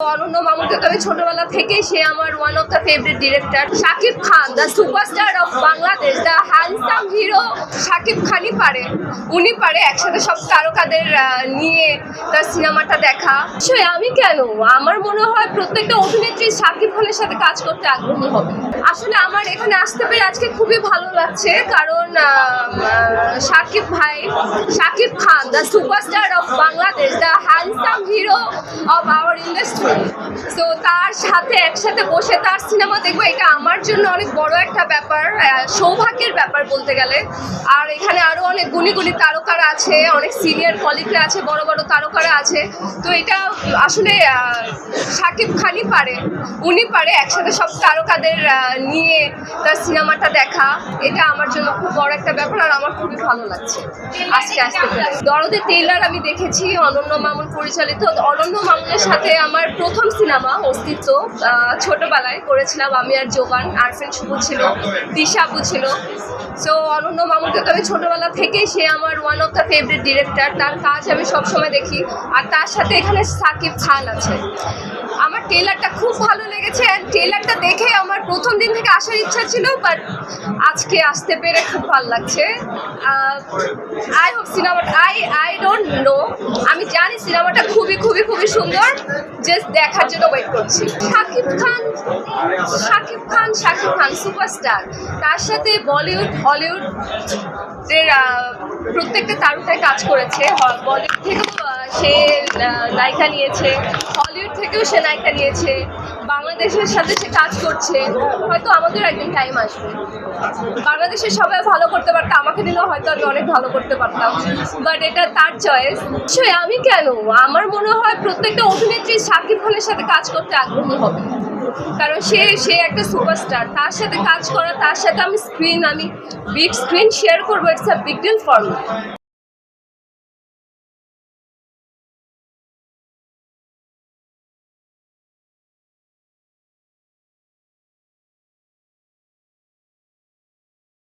অনন্য মামুনকে তো আমি ছোটবেলা থেকেই সে আমার one of the favourite director Shakib Khan the superstar of Bangladesh the handsome hero Shakib খানই পারে। উনি পারে একসাথে সব তারকাদের নিয়ে তার সিনেমাটা দেখা। সে আমি কেন? আমার মনে হয় প্রত্যেকটা অভিনেত্রী শাকিব খানের সাথে কাজ করতে আগ্রহী হবে। আসলে আমার এখানে আসতে পেরে আজকে খুবই ভালো লাগছে, কারণ শাকিব ভাই, Shakib Khan the superstar of Bangladesh the handsome hero of our industry so তার সাথে একসাথে বসে তার সিনেমা দেখব, এটা আমার জন্য অনেক বড় একটা ব্যাপার সৌভাগ্যের ব্যাপার বলতে গেলে। আর এখানে আরও অনেক গুণী গুণী তারকারা আছে, অনেক সিনিয়র কলিগরা আছে, বড় বড় তারকারা আছে। তো এটা আসলে শাকিব খানই পারে, উনি পারে একসাথে সব তারকাদের নিয়ে তার সিনেমাটা দেখা। এটা আমার জন্য খুব বড় একটা ব্যাপার আর আমার খুবই ভালো লাগছে। আজকে আসতে পেরে। দরদের টেইলার আমি দেখেছি, অনন্য মামুন পরিচালিত। অনন্য মামুনের সাথে আমার প্রথম সিনেমা, অস্তিত্ব ছোটবেলায় করেছিলাম আমি আর জোগান আরফিন শুভ ছিল, দিশা দিশাবু ছিল। সো অনন্য মামুনকে তো আমি ছোটবেলা থেকেই সে আমার one of the favourite director তার কাজ আমি সবসময় দেখি। আর তার সাথে এখানে সাকিব খান আছে। আমার টেলারটা খুব ভালো লেগেছে অ্যান্ড টেলারটা দেখে আমার প্রথম দিন থেকে আসার ইচ্ছা ছিল বাট আজকে আসতে পেরে খুব ভালো লাগছে। আই হোপ সিনেমাটা আই আই ডোন্ট নো আমি জানি সিনেমাটা খুবই খুবই সুন্দর। জাস্ট দেখার জন্য ওয়েট করছি। শাকিব খান শাকিব খান শাকিব খান সুপারস্টার তার সাথে বলিউড হলিউড প্রত্যেকটা তারকায় কাজ করেছে। বলিউড থেকেও সে নায়িকা নিয়েছে। হলিউড থেকেও সে নায়িকা নিয়েছে। বাংলাদেশের সাথে সে কাজ করছে, হয়তো আমাদের একদিন টাইম আসবে। বাংলাদেশের সবাই ভালো করতে পারতো, আমাকে দিলেও হয়তো আমি অনেক ভালো করতে পারতাম। বাট এটা তার চয়েস নিশ্চয়ই আমি কেন? আমার মনে হয় প্রত্যেকটা অভিনেত্রী শাকিব খানের সাথে কাজ করতে আগ্রহী হবে। কারণ সে সে একটা সুপারস্টার তার সাথে কাজ করা, তার সাথে আমি স্ক্রিন আমি বিগ স্ক্রিন শেয়ার করব it's a big deal for